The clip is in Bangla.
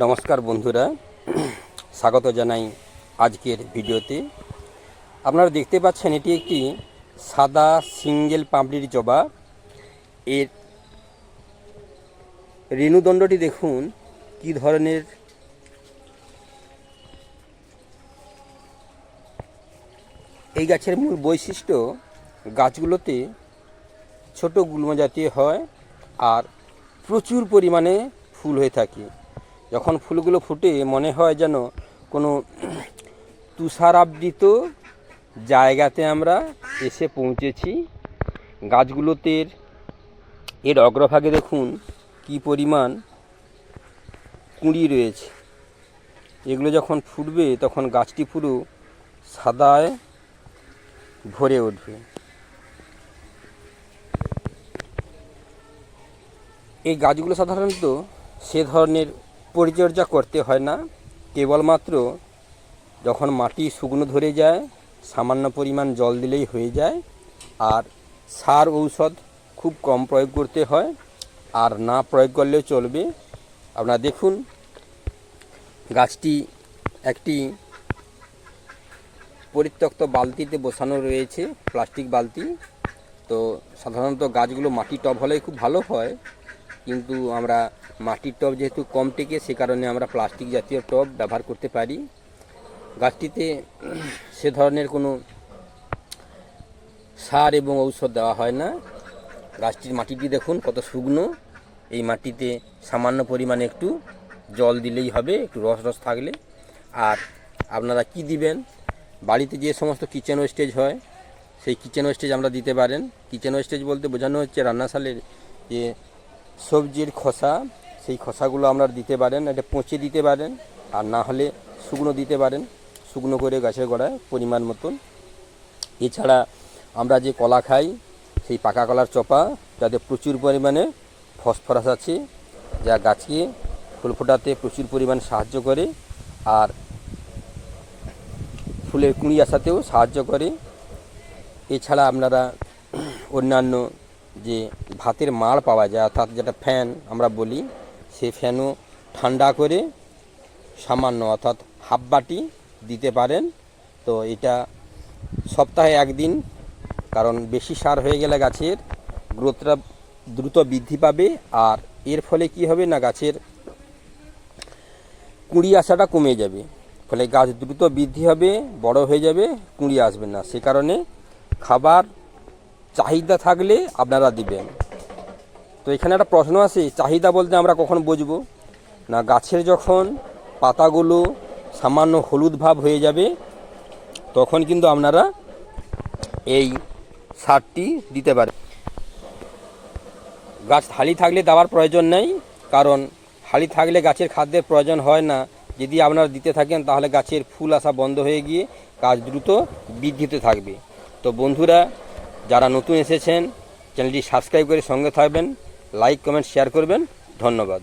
নমস্কার বন্ধুরা। স্বাগত জানাই আজকের ভিডিওতে। আপনারা দেখতে পাচ্ছেন এটি একটি সাদা সিঙ্গেল পাপড়ির জবা। এর রেণুদণ্ডটি দেখুন, কি ধরনের এই গাছের মূল বৈশিষ্ট্য, গাছগুলোতে ছোট গুল্ম জাতীয় হয় আর প্রচুর পরিমাণে ফুল হয়ে থাকে। যখন ফুলগুলো ফুটে মনে হয় যেন কোনো তুষারাবৃত জায়গাতে আমরা এসে পৌঁছেছি। গাছগুলোতে এর অগ্রভাগে দেখুন কি পরিমাণ কুঁড়ি রয়েছে। এগুলো যখন ফুটবে তখন গাছটি পুরো সাদায় ভরে উঠবে। এই গাছগুলো সাধারণত সে ধরনের পরিচর্যা করতে হয় না। কেবলমাত্র যখন মাটি শুকনো ধরে যায়, সামান্য পরিমাণ জল দিলেই হয়ে যায়। আর সার ঔষধ খুব কম প্রয়োগ করতে হয়। আর না প্রয়োগ করলেও চলবে। আপনারা দেখুন, গাছটি একটি পরিত্যক্ত বালতিতে বসানো রয়েছে, প্লাস্টিক বালতি। তো সাধারণত গাছগুলো মাটি টব হলেই খুব ভালো হয়। কিন্তু আমরা মাটির টব যেহেতু কম টেকে, সে কারণে আমরা প্লাস্টিক জাতীয় টব ব্যবহার করতে পারি। গাছটিতে সে ধরনের কোনো সার এবং ঔষধ দেওয়া হয় না। গাছটির মাটিটি দেখুন, কত শুকনো। এই মাটিতে সামান্য পরিমাণে একটু জল দিলেই হবে, একটু রস রস থাকলে। আর আপনারা কি দিবেন? বাড়িতে যে সমস্ত কিচেন ওয়েস্টেজ হয়, সেই কিচেন ওয়েস্টেজ আমরা দিতে পারেন। কিচেন ওয়েস্টেজ বলতে বোঝানো হচ্ছে রান্নাশালের যে সবজির খোসা, সেই খোসাগুলো আপনারা দিতে পারেন, এটা পচে দিতে পারেন, আর না হলে শুকনো দিতে পারেন, শুকনো করে গাছের গোড়ায় পরিমাণ মতন। এছাড়া আমরা যে কলা খাই, সেই পাকা কলার চপা, যাতে প্রচুর পরিমাণে ফসফরাস আছে, যা গাছকে ফুল ফোটাতে প্রচুর পরিমাণ সাহায্য করে, আর ফুলের কুঁড়ি আসাতেও সাহায্য করে। এছাড়া আপনারা অন্যান্য যে ভাতের মাড় পাওয়া যায়, অর্থাৎ যেটা ফ্যান আমরা বলি, সে ফ্যানও ঠান্ডা করে সামান্য অর্থাৎ হাফ বাটি দিতে পারেন। তো এটা সপ্তাহে একদিন, কারণ বেশি সার হয়ে গেলে গাছের গ্রোথটা দ্রুত বৃদ্ধি পাবে। আর এর ফলে কি হবে না, গাছের কুঁড়ি আসাটা কমে যাবে। ফলে গাছ দ্রুত বৃদ্ধি হবে, বড় হয়ে যাবে, কুঁড়ি আসবে না। সে কারণে খাবার চাহিদা থাকলে আপনারা দিবেন। তো এখানে একটা প্রশ্ন আছে চাহিদা বলতে আমরা কখন বুঝব? না গাছের যখন পাতাগুলো সামান্য হলুদ ভাব হয়ে যাবে, তখন কিন্তু আপনারা এই সারটি দিতে পারেন। গাছ হালি থাকলে দেওয়ার প্রয়োজন নেই, কারণ হালি থাকলে গাছের খাদ্যের প্রয়োজন হয় না। যদি আপনারা দিতে থাকেন, তাহলে গাছের ফুল আসা বন্ধ হয়ে গিয়ে গাছ দ্রুত বৃদ্ধিতে থাকবে। তো বন্ধুরা যারা নতুন এসেছেন চ্যানেলটি সাবস্ক্রাইব করে সঙ্গে থাকবেন লাইক কমেন্ট শেয়ার করবেন। ধন্যবাদ।